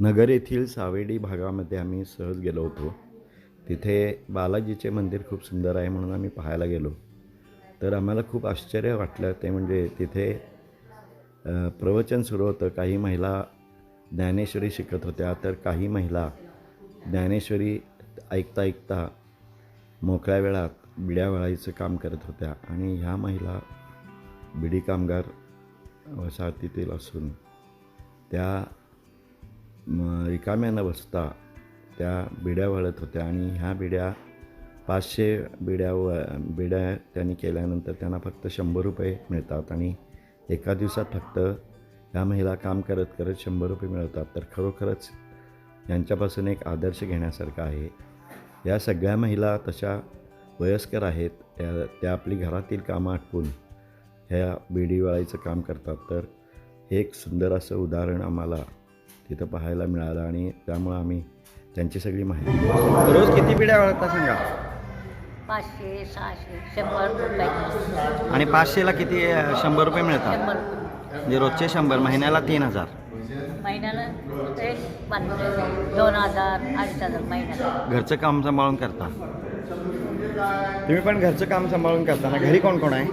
नगर येथील सावेडी भागामध्ये आम्ही सहज गेलो होतो. तिथे बालाजीचे मंदिर खूप सुंदर आहे म्हणून आम्ही पाहायला गेलो. तर आम्हाला खूप आश्चर्य वाटलं ते म्हणजे तिथे प्रवचन सुरू होतं. काही महिला ज्ञानेश्वरी शिकत होत्या. तर काही महिला ज्ञानेश्वरी ऐकता ऐकता मोकळ्या वेळात बिड्या वळायचं काम करत होत्या आणि ह्या महिला बिडी कामगार वसाहतीतील असून त्या रिकाम्या न बसता त्या बिड्या वळत होत्या आणि ह्या बिड्या पाचशे बिड्या व बिड्या त्यांनी केल्यानंतर त्यांना फक्त शंभर रुपये मिळतात आणि एका दिवसात फक्त ह्या महिला काम करत करत शंभर रुपये मिळवतात तर खरोखरच यांच्यापासून एक आदर्श घेण्यासारखा आहे. या सगळ्या महिला तशा वयस्कर आहेत. त्या त्या आपली घरातील कामं आटपून ह्या बिडी वळायचं काम करतात. तर हे एक सुंदर असं उदाहरण आम्हाला तिथं पाहायला मिळालं आणि त्यामुळं आम्ही त्यांची सगळी माहिती. रोज किती बिड्या वळता सांगा पाचशे सहाशे शंभर रुपये. आणि पाचशेला किती शंभर रुपये मिळतात? शंभर रुपये. म्हणजे रोजचे शंभर महिन्याला तीन हजार. महिन्याला एक पंधरा दोन हजार अडीच हजार महिन्याला. घरचं काम सांभाळून करता? तुम्ही पण घरचं काम सांभाळून करता ना? घरी कोण कोण आहे?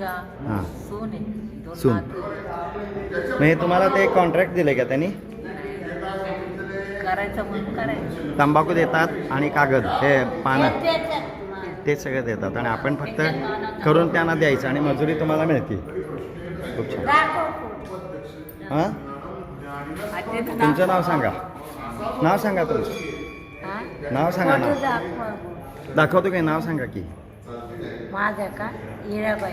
मुलगा हां. सून आहे. दोन सून. नातू. मग हे तुम्हाला ते कॉन्ट्रॅक्ट दिले का त्यांनी? करायचं म्हणून करायचं. तंबाखू देतात आणि कागद हे पानं. ते- सगळं देतात आणि आपण फक्त करून त्यांना द्यायचं आणि मजुरी तुम्हाला मिळते. खूप छान. हां? आणि ते तुमचं नाव सांगा. नाव सांगा तुमचं. हां? नाव सांगा नाव. फोटो दाखव. दाखवतो काय नाव सांगा की. माझं का? हिराबाई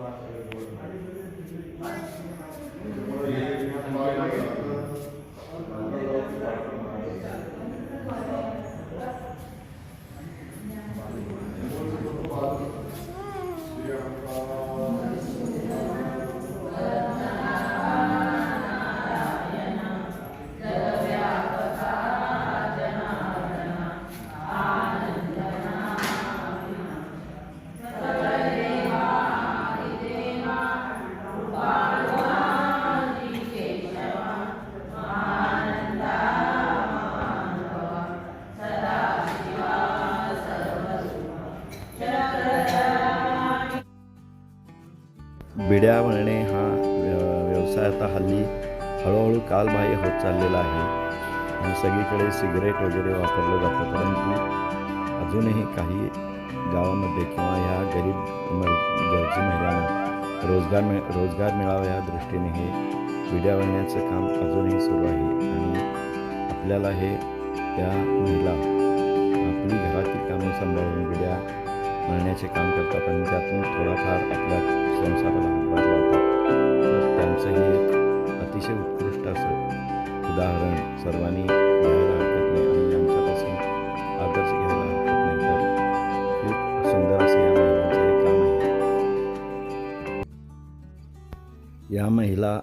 ಮಾಡ್ತಾರೆ बिड्या बनणे हा व्य- व्यवसाय आता हल्ली हळूहळू कालबाह्य होत चाललेला आहे. आणि सगळीकडे सिगरेट वगैरे वापरलं जातं. परंतु अजूनही काही गावामध्ये किंवा ह्या गरीब गरजू महिलांना रोजगार मिळ रोजगार मिळावा या दृष्टीने हे बिड्या वळण्याचं काम अजूनही सुरू आहे. आणि आपल्याला हे त्या महिला आपली घरातील कामं सांभाळून बिड्या मळण्याचे काम करतात आणि त्यातून थोडाफार आपल्या संसाराला हातभार लावतात तर त्यांचं हे एक अतिशय उत्कृष्ट असं उदाहरण सर्वांनी घ्यायला हरकत नाही आणि यांच्यापासून आदर्श घ्यायला हरकत नाही. तर खूप सुंदर असं या महिलांचं हे काम आहे. या महिला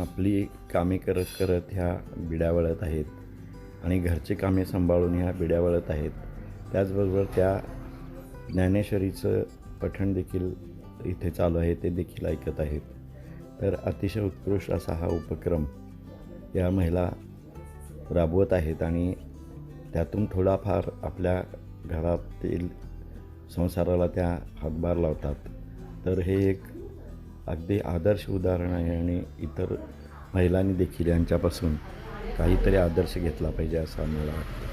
आपली कामे करत करत ह्या बिड्या वळत आहेत. आणि घरचे कामे सांभाळून ह्या बिड्या वळत आहेत. त्याचबरोबर त्या ज्ञानेश्वरीचं पठण देखील इथे चालू आहे ते देखील ऐकत आहेत तर अतिशय उत्कृष्ट असा हा उपक्रम या महिला राबवत आहेत आणि त्यातून थोडाफार आपल्या घरातील संसाराला त्या हातभार लावतात. तर हे एक अगदी आदर्श उदाहरण आहे आणि इतर महिलांनी देखील यांच्यापासून काहीतरी आदर्श घेतला पाहिजे असं आम्हाला वाटतं.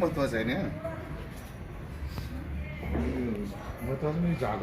महत्वाचं आहे ना महत्वाचं म्हणजे जागा